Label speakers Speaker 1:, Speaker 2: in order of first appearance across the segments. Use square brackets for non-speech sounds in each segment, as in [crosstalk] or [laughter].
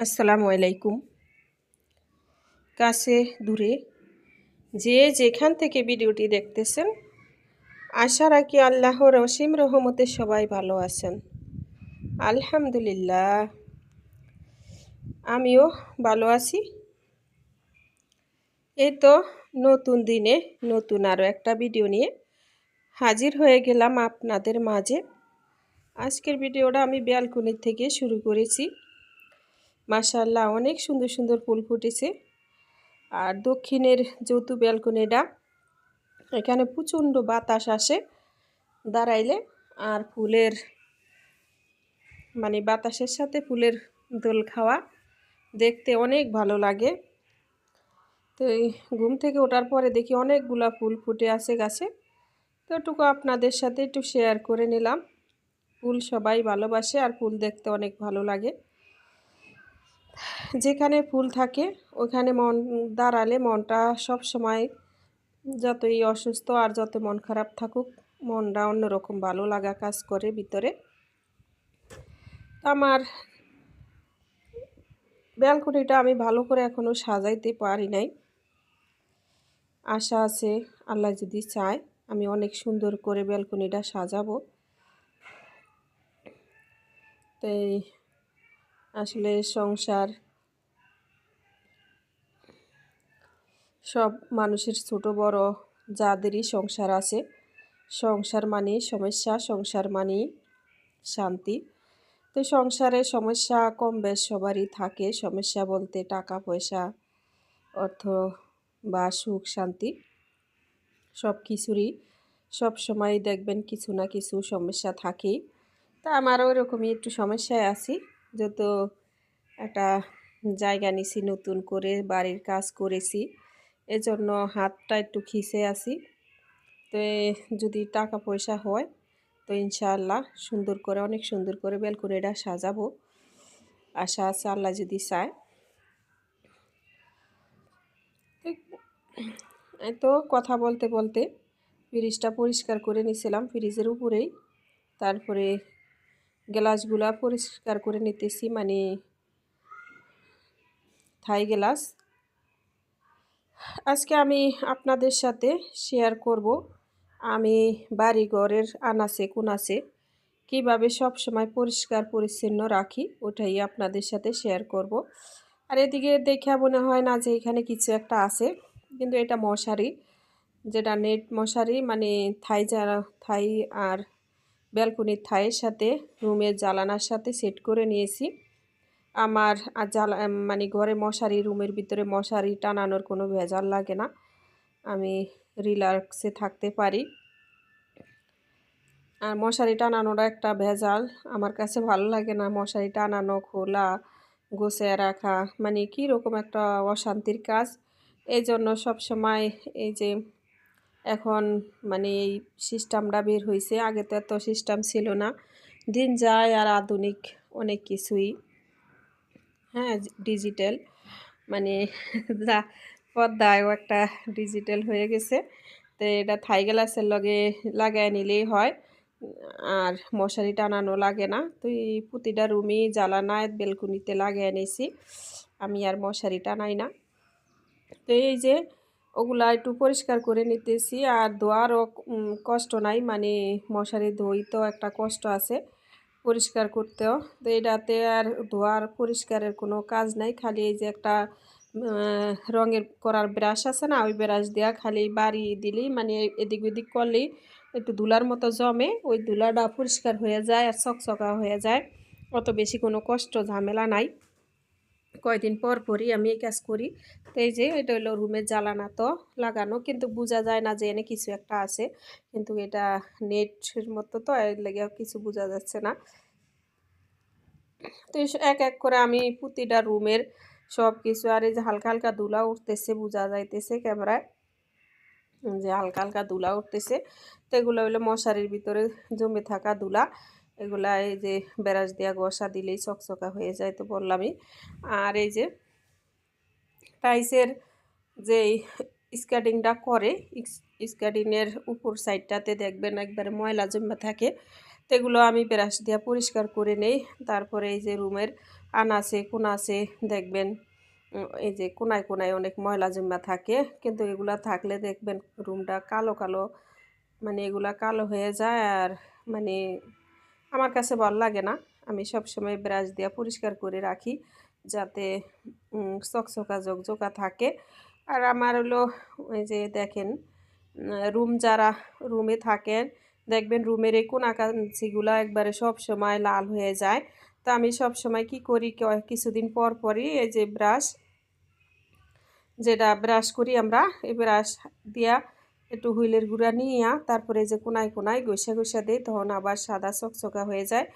Speaker 1: আসসালামু আলাইকুম। কাছে দূরে যে যেখান থেকে ভিডিওটি দেখতেছেন, আশা রাখি আল্লাহর অসীম রহমতে সবাই ভালো আছেন। আলহামদুলিল্লাহ, আমিও ভালো আছি। এই তো নতুন দিনে নতুন আরও একটা ভিডিও নিয়ে হাজির হয়ে গেলাম আপনাদের মাঝে। আজকের ভিডিওটা আমি ব্যালকনি থেকে শুরু করেছি। মাশাল্লাহ অনেক সুন্দর সুন্দর ফুল ফুটেছে। আর দক্ষিণের যৌতু ব্যালকনিটা, এখানে প্রচণ্ড বাতাস আসে দাঁড়াইলে। আর ফুলের মানে বাতাসের সাথে ফুলের দোল খাওয়া দেখতে অনেক ভালো লাগে। তো ঘুম থেকে ওঠার পরে দেখি অনেকগুলা ফুল ফুটে আছে গাছে। তো এটুকু আপনাদের সাথে একটু শেয়ার করে নিলাম। ফুল সবাই ভালোবাসে আর ফুল দেখতে অনেক ভালো লাগে। যেখানে ফুল থাকে ওখানে মন দাঁড়ালে মনটা সব সময় যতই অসুস্থ আর যত মন খারাপ থাকুক, মনটা অন্যরকম ভালো লাগা কাজ করে ভিতরে। আমার ব্যালকনিটা আমি ভালো করে এখনও সাজাইতে পারি নাই। আশা আছে আল্লাহ যদি চায় আমি অনেক সুন্দর করে ব্যালকনিটা সাজাবো। তাই আসলে সংসার সব মানুষের ছোট বড় যাদেরই সংসার আছে, সংসার মানে সমস্যা, সংসার মানে শান্তি। তো সংসারে সমস্যা কম বেশ সবারই থাকে, সমস্যা বলতে টাকা, পয়সা, অর্থ বা সুখ, শান্তি সব কিছুরই। সব সময় দেখবেন কিছু না কিছু সমস্যা থাকেই। তা আমারও ওরকমই একটু সমস্যায় আছি। যত একটা জায়গা নিছি, নতুন করে বাড়ির কাজ করেছি, এজন্য হাতটা একটু খিসে আছি। তো যদি টাকা পয়সা হয়, তো ইনশাআল্লাহ সুন্দর করে, অনেক সুন্দর করে ব্যালকনিটা সাজাবো। আশা আছে আল্লাহ যদি চায়। তো কথা বলতে বলতে, ফ্রিজটা পরিষ্কার করে নিয়েছিলাম ফ্রিজের উপরেই। তারপরে গ্লাসগুলা পরিষ্কার করে নিতেছি মানে থাই গ্লাস আজকে আমি আপনাদের সাথে শেয়ার করব, আমি বাড়িঘরের আনাচে কোনাচে কীভাবে সব সময় পরিষ্কার পরিচ্ছন্ন রাখি, ওটাই আপনাদের সাথে শেয়ার করব। আর এদিকে দেখে মনে হয় না যে এখানে কিছু একটা আছে, কিন্তু এটা মশারি, যেটা নেট মশারি মানে থাই যারা, থাই আর ব্যালকনির থায়ের সাথে, রুমের জ্বালানার সাথে সেট করে নিয়েছি। আমার জ্বালা মানে ঘরে মশারি, রুমের ভিতরে মশারি টানানোর কোনো ভেজাল লাগে না। আমি রিল্যাক্সে থাকতে পারি। আর মশারি টানানোটা একটা ভেজাল। আমার কাছে ভালো লাগে না মশারি টানানো, খোলা, গোছায় রাখা। মানে কী রকম একটা অশান্তির কাজ। এই জন্য সবসময় এই যে এখন মানে এই সিস্টেমটা বের হয়েছে আগে তো এত সিস্টেম ছিল না। দিন যায় আর আধুনিক অনেক কিছুই। হ্যাঁ ডিজিটাল মানে [laughs] যা একটা ডিজিটাল হয়ে গেছে। তো এটা থাই গ্লাসের লগে লাগায় নিলেই হয়। আর মশারি টানানো লাগে না। তো এই প্রতিটা রুমই জ্বালানায় বেলকুনিতে লাগিয়ে নিয়েছি আমি আর মশারি টানাই না। তো এই যে ওগুলা একটু পরিষ্কার করে নিতেছি। আর ধোয়ারও কষ্ট নাই মানে মশারি ধুই তো একটা কষ্ট আছে পরিষ্কার করতেও। তো এটাতে আর ধোয়ার পরিষ্কারের কোনো কাজ নাই, খালি এই যে একটা রঙের করার ব্রাশ আছে না, ওই ব্রাশ দেওয়া খালি বাড়ি দিলেই মানে এদিক ওদিক করলেই একটু ধুলার মতো জমে, ওই ধুলাটা পরিষ্কার হয়ে যায় আর চকচকা হয়ে যায়। অত বেশি কোনো কষ্ট ঝামেলা নাই। কয়দিন পর পরই আমি এই কাজ করি। তো এই যে এটা হলো রুমের জ্বালানা তো লাগানো, কিন্তু বোঝা যায় না যে এনে কিছু একটা আছে। কিন্তু এটা নেটের মতো তো, এর লেগে কিছু বোঝা যাচ্ছে না। তো এক এক করে আমি প্রতিটা রুমের সব কিছু আর এই যে হালকা হালকা দুলা উঠতেছে, বোঝা যাইতেছে ক্যামেরায়। যে হালকা হালকা দুলা উঠতেছে। তো এগুলো হলো মশারির ভিতরে জমে থাকা দুলা। এগুলা এই যে বেরাস দিয়া গসা দিলেই চকচকা হয়ে যায় তো বললামই। আর এই যে টাইসের যে স্কার্টিংটা করে স্কার্টিংয়ের উপর সাইডটাতে দেখবেন একবারে ময়লা জমা থাকে তো এগুলো আমি ব্রাশ দিয়ে পরিষ্কার করে নেই। তারপরে এই যে রুমের আনাচে কোনাচে দেখবেন এই যে কোনায় কোনায় অনেক ময়লা জমা থাকে, কিন্তু এগুলা থাকলে দেখবেন রুমটা কালো কালো মানে এগুলা কালো হয়ে যায় আর মানে আমার কাছে ভালো লাগে না। আমি সব সময় ব্রাশ দিয়ে পরিষ্কার করে রাখি যাতে চকচকা জকজকা থাকে। আর আমার হলো ওই যে দেখেন রুম যারা রুমে থাকেন, দেখবেন রুমের এই কোনাকাঞ্চিগুলো একবারে সব সময় লাল হয়ে যায়। তো আমি সব সময় কি করি কিছুদিন পর পরই এই যে ব্রাশ, যেটা ব্রাশ করি আমরা, এই ব্রাশ দিয়া একটু হুইলের গুঁড়া নিয়ে তারপরে যে কোনায় কোনায় গোসা গোসা দিই, তখন আবার সাদা চকচকা হয়ে যায়।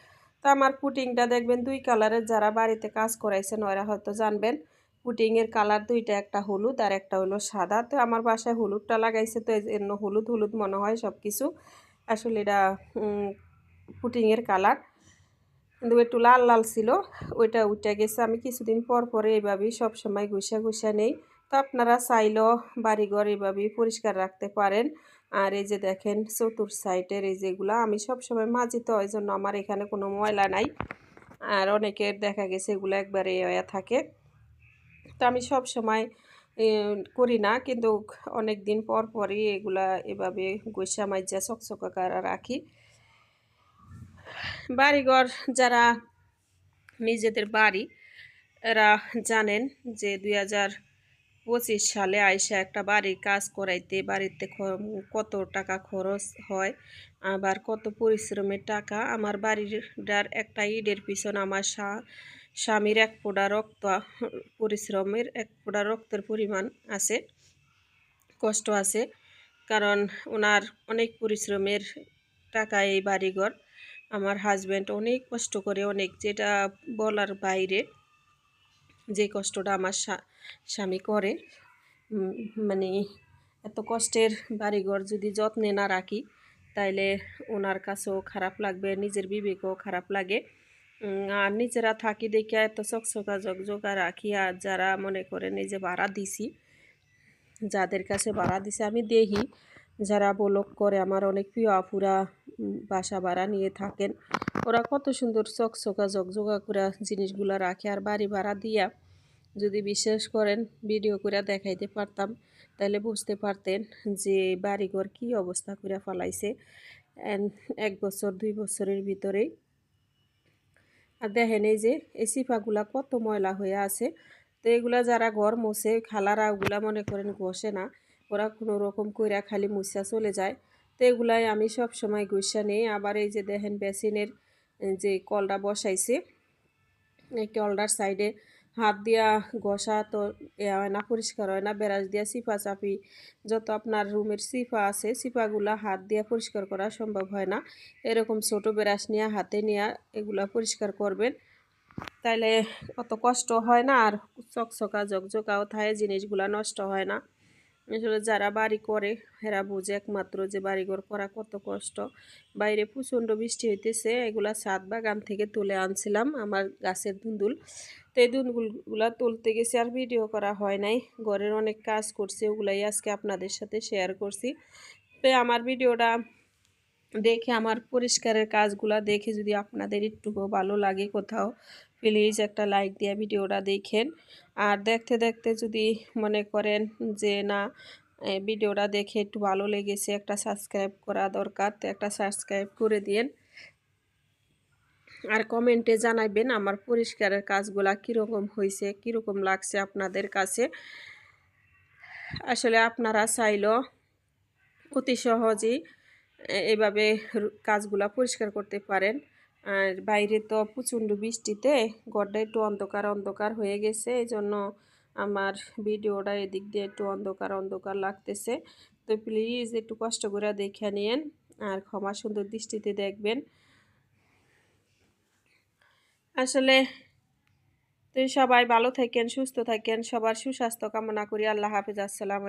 Speaker 1: তো আমার পুটিংটা দেখবেন দুই কালারের, যারা বাড়িতে কাজ করাইছেন ওরা হয়তো জানবেন। পুটিংয়ের কালার দুইটা, একটা হলুদ আর একটা হলো সাদা। তো আমার বাসায় হলুদটা লাগাইছে, তো জন্য হলুদ হলুদ মনে হয় সব কিছু আসলে এটা পুটিংয়ের কালার। কিন্তু একটু লাল লাল ছিল, ওইটা উঠে গেছে। আমি কিছুদিন পর পরে এইভাবেই সবসময় গুছা গুছা নেই। তো আপনারা চাইলেও বাড়িঘর এভাবেই পরিষ্কার রাখতে পারেন। আর এই যে দেখেন চতুর সাইডের এই যেগুলো, আমি সবসময় মাঝি তো ওই জন্য আমার এখানে কোনো ময়লা নাই। আর অনেকের দেখা গেছে এগুলো একবারে হয়ে থাকে। তো আমি সব সময় করি না, কিন্তু অনেক দিন পর পরই এগুলা এভাবে গৈসা মাইজা চকচকা রাখি। বাড়িঘর যারা নিজেদের বাড়ি, এরা জানেন যে দুই হাজার পঁচিশ সালে আইসা একটা বাড়ির কাজ করাইতে, বাড়িতে কত টাকা খরচ হয়, আবার কত পরিশ্রমের টাকা, আমার বাড়িটার একটা ইডের পিছন আমার স্বামীর এক ফোঁটা রক্ত, পরিশ্রমের এক ফোঁটা রক্তের পরিমাণ আছে, কষ্ট আছে, কারণ ওনার অনেক পরিশ্রমের টাকা এই বাড়িঘর, আমার হাজব্যান্ড অনেক কষ্ট করে, অনেক যেটা বলার বাইরে যে কষ্টটা আমার স্বামী করে মানে এত কষ্টের বাড়িঘর যদি যত্নে না রাখি, তাইলে ওনার কাছেও খারাপ লাগবে, নিজের বিবেকও খারাপ লাগে। আর নিজেরা থাকি দেখে এত চকচকা জকজকা রাখি আর যারা মনে করে নিজে ভাড়া দিছি, যাদের কাছে ভাড়া দিছে আমি দেখি যারা বলক করে আমার অনেক প্রিয় আপুরা বাসা ভাড়া নিয়ে থাকেন, ওরা কত সুন্দর চকচকা জকজকা করে জিনিসগুলো রাখে, আর বাড়ি ভাড়া দিয়া যদি বিশ্বাস করেন ভিডিও করে দেখাইতে পারতাম তাহলে বুঝতে পারতেন যে বাড়িঘর কি অবস্থা করে ফেলাইছে। এক বছর, দুই বছরের ভিতরেই। আর দেখেন এই যে, এই সিফাগুলা কত ময়লা হয়ে আছে। তো এগুলা যারা ঘর মোছে, খালারা ওগুলা মনে করেন ঘষে না, ওরা কোনো রকম কইরা খালি মুছা চলে যায়। তো এগুলাই আমি সব সময় গুসা নেই। আবার এই যে দেখেন বেসিনের যে কলটা বসাইছে, এই কলটার সাইডে হাত দিয়া ঘষা তো এ হয় না, পরিষ্কার হয় না ব্রাশ দিয়া সিফা চাপি। যত আপনার রুমের সিফা আছে, সিফাগুলা হাত দিয়া পরিষ্কার করা সম্ভব হয় না। এরকম ছোট ব্রাশ নিয়ে, হাতে নিয়ে এগুলা পরিষ্কার করবেন। তাইলে অত কষ্ট হয় না আর চকচকা জকজকাও থাকে জিনিসগুলা নষ্ট হয় না। আসলে যারা বাড়ি করে হেরা বুঝে একমাত্র যে বাড়িঘর করা কত কষ্ট। বাইরে প্রচণ্ড বৃষ্টি হইতেছে, এগুলা ছাদ বাগান থেকে তুলে আনছিলাম, আমার গাছের ধুন্দুল। তো তুলতে গেছি আর ভিডিও করা হয় নাই। ঘরের অনেক কাজ করছি, ওগুলাই আজকে আপনাদের সাথে শেয়ার করছি। তো আমার ভিডিওটা দেখে, আমার পরিষ্কারের কাজগুলা দেখে যদি আপনাদের একটুকু ভালো লাগে কোথাও প্লিজ একটা লাইক দিয়ে ভিডিওটা দেখেন। আর দেখতে দেখতে যদি মনে করেন যে না ভিডিওটা দেখে একটু ভালো লেগেছে, একটা সাবস্ক্রাইব করা দরকার, তো একটা সাবস্ক্রাইব করে দিন আর কমেন্টে জানাবেন আমার পরিষ্কারের কাজগুলা কীরকম হয়েছে কীরকম লাগছে আপনাদের কাছে। আসলে আপনারা চাইলেও অতি সহজেই এভাবে কাজগুলা পরিষ্কার করতে পারেন। আর বাইরে তো প্রচণ্ড বৃষ্টিতে গড্ডা একটু অন্ধকার অন্ধকার হয়ে গেছে এই জন্য আমার ভিডিওটা এদিক দিয়ে একটু অন্ধকার অন্ধকার লাগতেছে। তো প্লিজ একটু কষ্ট করে দেখে নিন আর ক্ষমা সুন্দর দৃষ্টিতে দেখবেন। আসলে সবাই ভালো থাকেন সুস্থ থাকেন সবার সুস্বাস্থ্য কামনা করি। আল্লাহ হাফিজ আসসালাম